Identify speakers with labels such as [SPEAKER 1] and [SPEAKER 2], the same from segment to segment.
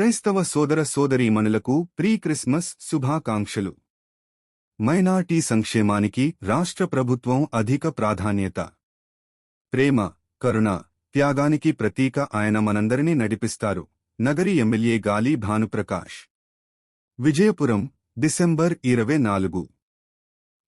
[SPEAKER 1] క్రైస్తవ సోదర సోదరీమణులకు ప్రీ క్రిస్మస్ శుభాకాంక్షలు. మైనార్టీ సంక్షేమానికి రాష్ట్ర ప్రభుత్వం అధిక ప్రాధాన్యత. ప్రేమ కరుణ త్యాగానికి ప్రతీక ఆయన మనందరినీ నడిపిస్తారు. నగరి ఎమ్మెల్యే గాలి భానుప్రకాష్. విజయపురం డిసెంబర్ ఇరవై నాలుగు.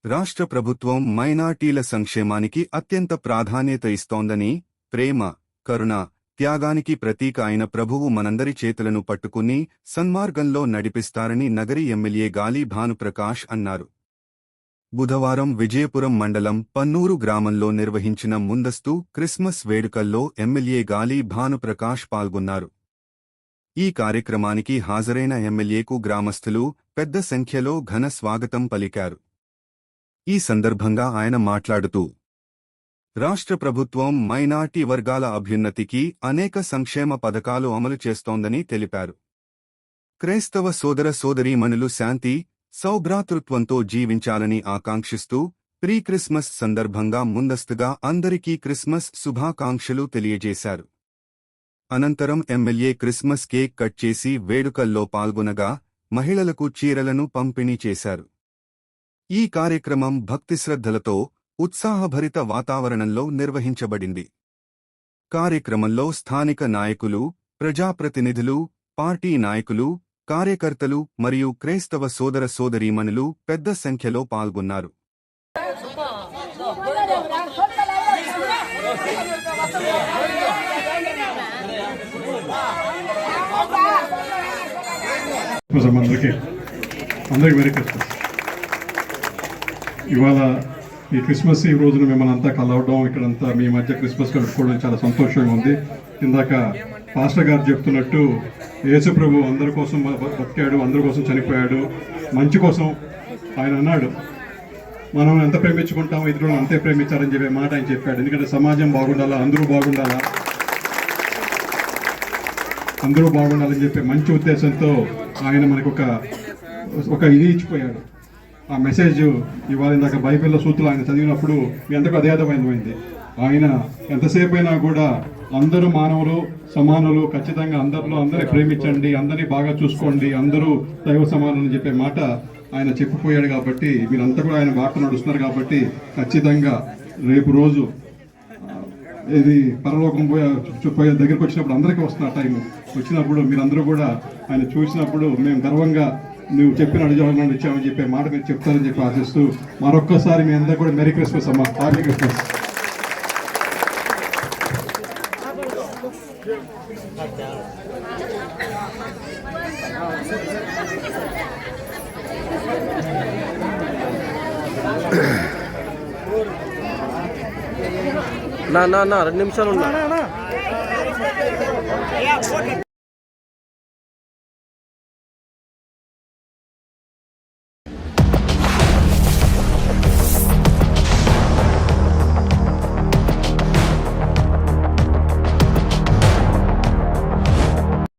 [SPEAKER 1] రాష్ట్ర ప్రభుత్వం మైనార్టీల సంక్షేమానికి అత్యంత ప్రాధాన్యత ఇస్తోందని ప్రేమ కరుణ త్యాగానికి ప్రతీక అయిన ప్రభువు మనందరి చేతులను పట్టుకుని సన్మార్గంలో నడిపిస్తారని నగరి ఎమ్మెల్యే గాలి భానుప్రకాష్ అన్నారు. బుధవారం విజయపురం మండలం పన్నూరు గ్రామంలో నిర్వహించిన ముందస్తు క్రిస్మస్ వేడుకల్లో ఎమ్మెల్యే గాలి భానుప్రకాష్ పాల్గొన్నారు. ఈ కార్యక్రమానికి హాజరైన ఎమ్మెల్యేకు గ్రామస్థులు పెద్ద సంఖ్యలో ఘన స్వాగతం పలికారు. ఈ సందర్భంగా ఆయన మాట్లాడుతూ రాష్ట్ర ప్రభుత్వం మైనార్టీ వర్గాల అభ్యున్నతికి అనేక సంక్షేమ పథకాలు అమలు చేస్తోందని తెలిపారు. క్రైస్తవ సోదర సోదరీమణులు శాంతి సౌభ్రాతృత్వంతో జీవించాలని ఆకాంక్షిస్తూ ప్రీ క్రిస్మస్ సందర్భంగా ముందస్తుగా అందరికీ క్రిస్మస్ శుభాకాంక్షలు తెలియజేశారు. అనంతరం ఎమ్మెల్యే క్రిస్మస్ కేక్ కట్ చేసి వేడుకల్లో పాల్గొనగా మహిళలకు చీరలను పంపిణీ చేశారు. ఈ కార్యక్రమం భక్తిశ్రద్ధలతో ఉత్సాహభరిత వాతావరణంలో నిర్వహించబడింది. కార్యక్రమంలో స్థానిక నాయకులు ప్రజాప్రతినిధులు పార్టీ నాయకులు కార్యకర్తలు మరియు క్రైస్తవ సోదర సోదరీమణులు పెద్ద సంఖ్యలో పాల్గొన్నారు.
[SPEAKER 2] అందరికీ అందరికీ ఇవాళ ఈ క్రిస్మస్ ఈ రోజున మిమ్మల్ని అంతా కలవడం ఇక్కడంతా మీ మధ్య క్రిస్మస్ గడుపుకోవడం చాలా సంతోషంగా ఉంది. ఇందాక పాస్టర్ గారు చెప్తున్నట్టు యేసు ప్రభు అందరి కోసం బతికాడు అందరి కోసం చనిపోయాడు మంచి కోసం ఆయన అన్నాడు. మనం ఎంత ప్రేమించుకుంటామో ఇతరులను అంతే ప్రేమించాలని చెప్పే మాట ఆయన చెప్పాడు. ఎందుకంటే సమాజం బాగుండాలా అందరూ బాగుండాలా? అందరూ బాగుండాలని చెప్పే మంచి ఉద్దేశంతో ఆయన మనకు ఒక ఒక ఇది ఇచ్చిపోయాడు. ఆ మెసేజ్ ఇవాళ ఇందాక బైబిల్లో సూత్రులు ఆయన చదివినప్పుడు మీ అందరికీ అదే అర్థమైంది ఆయన ఎంతసేపు అయినా కూడా అందరూ మానవులు సమానులు ఖచ్చితంగా అందరిలో అందరినీ ప్రేమించండి అందరినీ బాగా చూసుకోండి అందరూ దైవ సమానం అని చెప్పే మాట ఆయన చెప్పిపోయాడు కాబట్టి మీరంతా కూడా ఆయన వార్త నడుస్తున్నారు కాబట్టి ఖచ్చితంగా రేపు రోజు ఇది పరలోకం పోయే దగ్గరకు పోయే దగ్గరికి వచ్చినప్పుడు అందరికీ వస్తున్న టైం వచ్చినప్పుడు మీరందరూ కూడా ఆయన చూసినప్పుడు మేము గర్వంగా నువ్వు చెప్పిన అడిజాలను ఇచ్చామని చెప్పే మాట మీరు చెప్తారని చెప్పి ఆశిస్తూ మరొక్కసారి మీ అందరూ కూడా మెరీ క్రిస్మస్ అమ్మా. హ్యాపీ క్రిస్మస్
[SPEAKER 3] నా నా నా రెండు నిమిషాలు ఉన్నా.